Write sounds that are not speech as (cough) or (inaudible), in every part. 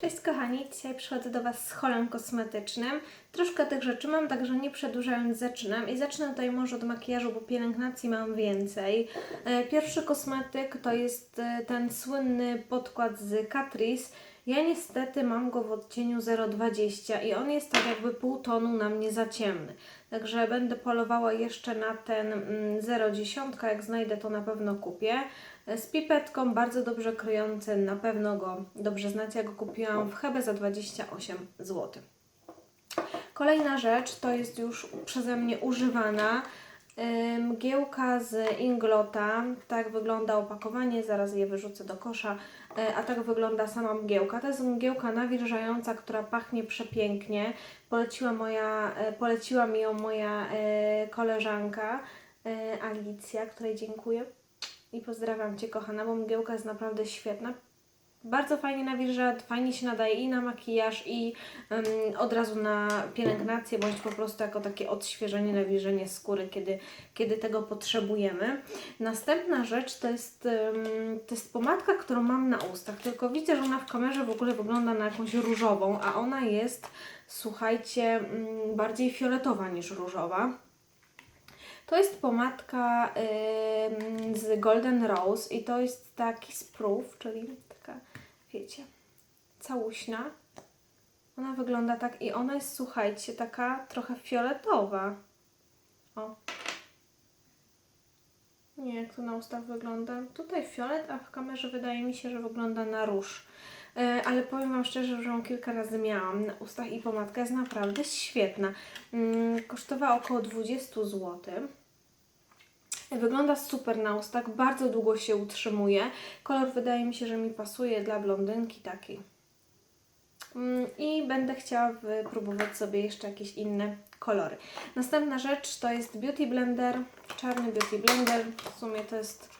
Cześć kochani, dzisiaj przychodzę do Was z holem kosmetycznym. Troszkę tych rzeczy mam, także nie przedłużając zaczynam. I zacznę tutaj może od makijażu, bo pielęgnacji mam więcej. E, Pierwszy kosmetyk to jest e, ten słynny podkład z Catrice. Ja niestety mam go w odcieniu 0,20 i on jest tak jakby pół tonu na mnie za ciemny. Także będę polowała jeszcze na ten mm, 0,10, jak znajdę to na pewno kupię. Z pipetką, bardzo dobrze kryjący, na pewno go dobrze znacie. Ja go kupiłam w Hebe za 28 zł. Kolejna rzecz to jest już przeze mnie używana mgiełka z Inglota. Tak wygląda opakowanie, zaraz je wyrzucę do kosza. Y, A tak wygląda sama mgiełka. To jest mgiełka nawilżająca, która pachnie przepięknie. Poleciła, moja, y, poleciła mi ją moja koleżanka Alicja, której dziękuję. I pozdrawiam Cię kochana, bo mgiełka jest naprawdę świetna. Bardzo fajnie nawilża, fajnie się nadaje i na makijaż, i em, od razu na pielęgnację, bądź po prostu jako takie odświeżenie, nawilżenie skóry, kiedy, kiedy tego potrzebujemy. Następna rzecz to jest, em, to jest pomadka, którą mam na ustach, tylko widzę, że ona w kamerze w ogóle wygląda na jakąś różową, a ona jest, słuchajcie, mm, bardziej fioletowa niż różowa. To jest pomadka ym, z Golden Rose i to jest taki sprów, czyli wiecie, całuśna. Ona wygląda tak i ona jest, słuchajcie, taka trochę fioletowa. O. Nie, jak to na ustach wygląda. Tutaj fiolet, a w kamerze wydaje mi się, że wygląda na róż. E, Ale powiem Wam szczerze, że ją kilka razy miałam na ustach i pomadka jest naprawdę świetna. Mm, Kosztowała około 20 zł. Wygląda super na ustach, bardzo długo się utrzymuje. Kolor wydaje mi się, że mi pasuje dla blondynki takiej. Mm, I będę chciała wypróbować sobie jeszcze jakieś inne kolory. Następna rzecz to jest Beauty Blender, czarny Beauty Blender. W sumie to jest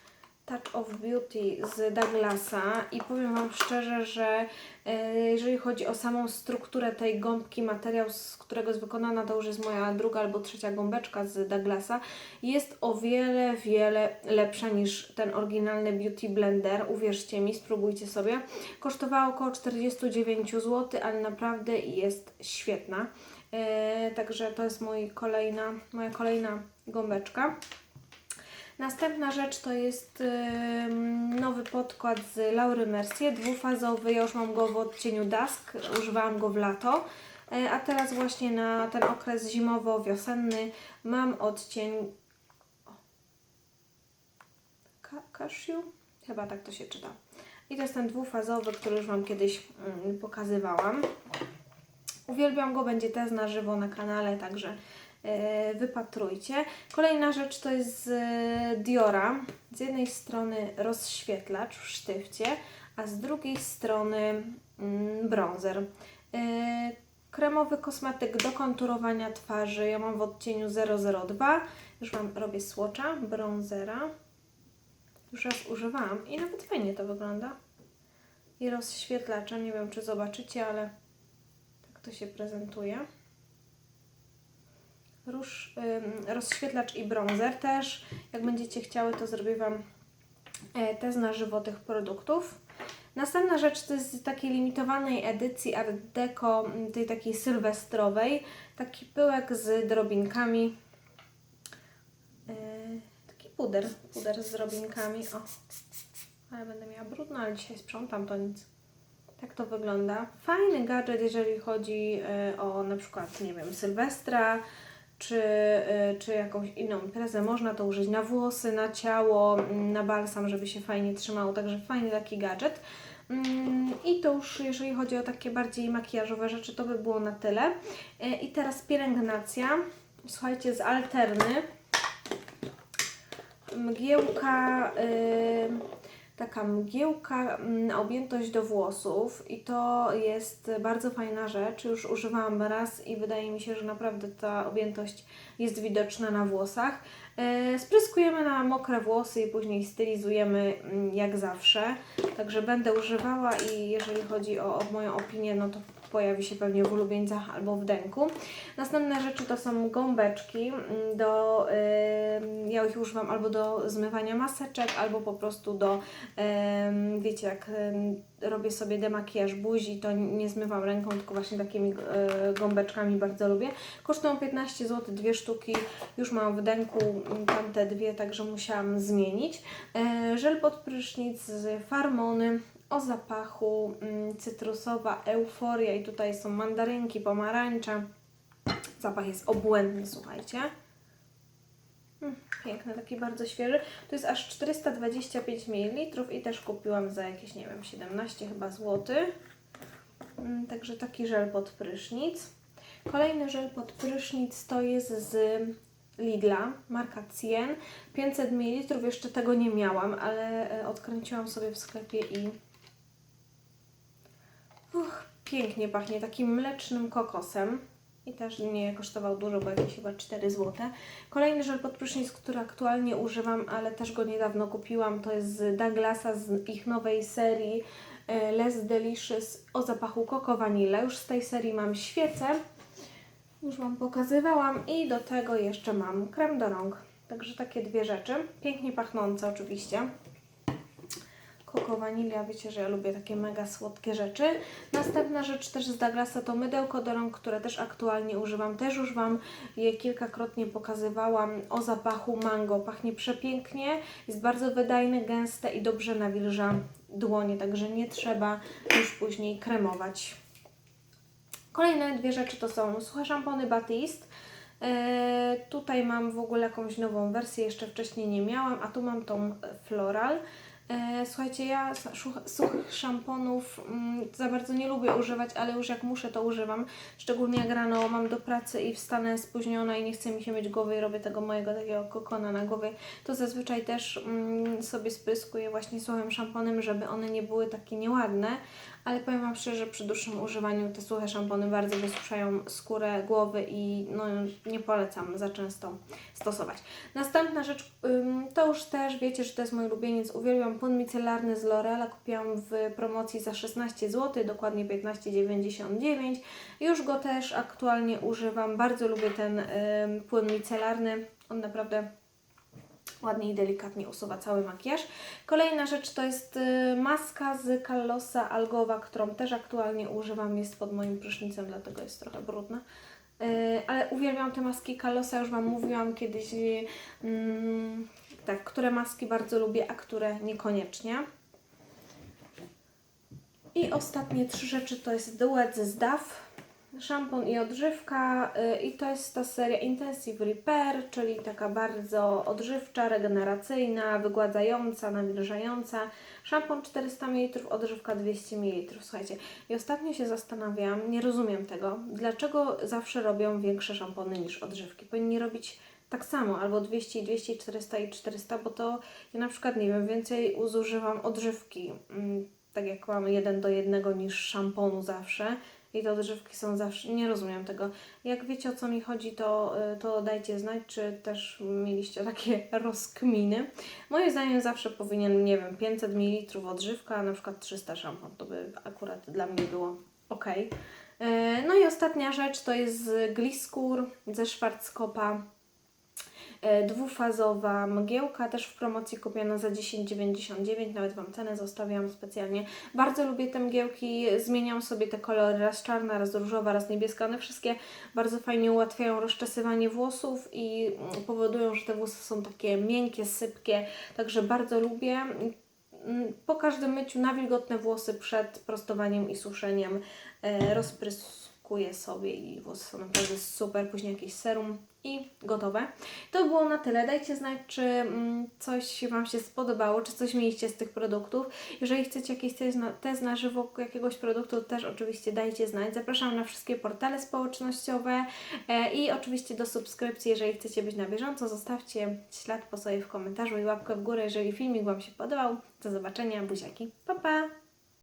Touch of Beauty z Douglasa i powiem Wam szczerze, że e, jeżeli chodzi o samą strukturę tej gąbki, materiał, z którego jest wykonana, to już jest moja druga albo trzecia gąbeczka z Douglasa, jest o wiele, wiele lepsza niż ten oryginalny Beauty Blender. Uwierzcie mi, spróbujcie sobie. Kosztowała około 49 zł, ale naprawdę jest świetna. E, także to jest mój kolejna, moja kolejna gąbeczka. Następna rzecz to jest nowy podkład z Laury Mercier, dwufazowy. Ja już mam go w odcieniu Dusk, używałam go w lato. E, A teraz właśnie na ten okres zimowo-wiosenny mam odcień Cashew? Chyba tak to się czyta. I to jest ten dwufazowy, który już Wam kiedyś mm, pokazywałam. Uwielbiam go, będzie test na żywo na kanale, także wypatrujcie. Kolejna rzecz to jest z e, Diora. Z jednej strony rozświetlacz w sztywcie, a z drugiej strony mm, bronzer. E, Kremowy kosmetyk do konturowania twarzy. Ja mam w odcieniu 002. Już Wam robię swatcha bronzera. Już raz używałam i nawet fajnie to wygląda. I rozświetlacza. Nie wiem, czy zobaczycie, ale tak to się prezentuje. Róż, rozświetlacz i bronzer też. Jak będziecie chciały, to zrobię Wam e, test na żywo tych produktów. Następna rzecz to jest z takiej limitowanej edycji Art Deco, tej takiej sylwestrowej. Taki pyłek z drobinkami. E, taki puder, puder z drobinkami. O, ale będę miała brudno, ale dzisiaj sprzątam, to nic. Tak to wygląda. Fajny gadżet, jeżeli chodzi e, o na przykład, nie wiem, Sylwestra, czy, e, czy jakąś inną imprezę. Można to użyć na włosy, na ciało, m, na balsam, żeby się fajnie trzymało. Także fajny taki gadżet. Mm, I to już jeżeli chodzi o takie bardziej makijażowe rzeczy, to by było na tyle. E, I teraz pielęgnacja. Słuchajcie, z Alterny. Mgiełka, y, taka mgiełka mm, objętość do włosów i to jest bardzo fajna rzecz. Już używałam raz i wydaje mi się, że naprawdę ta objętość jest widoczna na włosach. E, Spryskujemy na mokre włosy i później stylizujemy mm, jak zawsze. Także będę używała i jeżeli chodzi o, o moją opinię, no to pojawi się pewnie w ulubieńcach albo w denku. Następne rzeczy to są gąbeczki mm, do, ja ich używam albo do zmywania maseczek, albo po prostu do, wiecie jak robię sobie demakijaż buzi, to nie zmywam ręką, tylko właśnie takimi y, gąbeczkami bardzo lubię. Kosztują 15 zł, dwie sztuki, już mam w denku mm, tamte dwie, także musiałam zmienić. E, żel pod prysznic z Farmony o zapachu mm, cytrusowa euforia i tutaj są mandarynki, pomarańcza. Zapach jest obłędny, słuchajcie. Mm, Piękny, taki bardzo świeży. To jest aż 425 ml i też kupiłam za jakieś, nie wiem, 17 chyba złotych. Mm, Także taki żel pod prysznic. Kolejny żel pod prysznic to jest z Lidla, marka Cien. 500 ml, jeszcze tego nie miałam, ale e, odkręciłam sobie w sklepie i Uch, pięknie pachnie takim mlecznym kokosem. I też nie kosztował dużo, bo jakieś chyba 4 zł. Kolejny żel pod prysznic, który aktualnie używam, ale też go niedawno kupiłam, to jest z Douglasa z ich nowej serii e, Less Delicious o zapachu koko vanilla. Już z tej serii mam świecę. Już Wam pokazywałam i do tego jeszcze mam krem do rąk. Także takie dwie rzeczy. Pięknie pachnące oczywiście. Koko wanilia, wiecie, że ja lubię takie mega słodkie rzeczy. Następna rzecz też z Douglasa to mydełko do rąk, które też aktualnie używam. Też już Wam je kilkakrotnie pokazywałam o zapachu mango. Pachnie przepięknie, jest bardzo wydajne, gęste i dobrze nawilża dłonie, także nie trzeba już później kremować. Kolejne dwie rzeczy to są suche szampony Batiste. E, tutaj mam w ogóle jakąś nową wersję, jeszcze wcześniej nie miałam, a tu mam tą floral. E, słuchajcie, ja suchych szamponów mm, za bardzo nie lubię używać, ale już jak muszę, to używam. Szczególnie jak rano mam do pracy i wstanę spóźniona i nie chce mi się mieć głowy i robię tego mojego takiego kokona na głowie, to zazwyczaj też mm, sobie spryskuję właśnie suchym szamponem, żeby one nie były takie nieładne. Ale powiem Wam szczerze, że przy dłuższym używaniu te suche szampony bardzo wysuszają skórę głowy i no, nie polecam za często stosować. Następna rzecz, to już też wiecie, że to jest mój ulubieniec. Uwielbiam płyn micelarny z L'Oreala. Kupiłam w promocji za 16 zł, dokładnie 15,99. Już go też aktualnie używam. Bardzo lubię ten płyn micelarny. On naprawdę ładnie i delikatnie usuwa cały makijaż. Kolejna rzecz to jest y, maska z Kallosa Algowa, którą też aktualnie używam. Jest pod moim prysznicem, dlatego jest trochę brudna. Y, ale uwielbiam te maski Kallosa, już Wam mówiłam kiedyś, y, mm, tak, które maski bardzo lubię, a które niekoniecznie. I ostatnie trzy rzeczy to jest duet z DAF, szampon i odżywka y, i to jest ta seria Intensive Repair, czyli taka bardzo odżywcza, regeneracyjna, wygładzająca, nawilżająca. Szampon 400 ml, odżywka 200 ml. Słuchajcie, i ostatnio się zastanawiałam, nie rozumiem tego, dlaczego zawsze robią większe szampony niż odżywki. Powinni robić tak samo, albo 200, 200, 400 i 400, bo to ja na przykład, nie wiem, więcej zużywam odżywki, mm, tak jak mam jeden do jednego niż szamponu zawsze. I te odżywki są zawsze, nie rozumiem tego. Jak wiecie o co mi chodzi, to, y, to dajcie znać, czy też mieliście takie (laughs) rozkminy. Moim zdaniem zawsze powinien, nie wiem, 500 ml odżywka, a na przykład 300 szampon. To by akurat dla mnie było ok. No i ostatnia rzecz to jest z Gliskur ze Schwarzkopa. E, dwufazowa mgiełka, też w promocji kupiona za 10,99, nawet Wam cenę zostawiam specjalnie. Bardzo lubię te mgiełki, zmieniam sobie te kolory, raz czarna, raz różowa, raz niebieska, one wszystkie bardzo fajnie ułatwiają rozczesywanie włosów i mm, powodują, że te włosy są takie miękkie, sypkie, także bardzo lubię. Mm, Po każdym myciu na wilgotne włosy przed prostowaniem i suszeniem e, rozpryskuję sobie i włosy są naprawdę super. Później jakieś serum i gotowe. To było na tyle. Dajcie znać, czy mm, coś Wam się spodobało, czy coś mieliście z tych produktów. Jeżeli chcecie na, test na żywo jakiegoś produktu, to też oczywiście dajcie znać. Zapraszam na wszystkie portale społecznościowe e, i oczywiście do subskrypcji, jeżeli chcecie być na bieżąco. Zostawcie ślad po sobie w komentarzu i łapkę w górę, jeżeli filmik Wam się podobał. Do zobaczenia, buziaki. Pa, pa!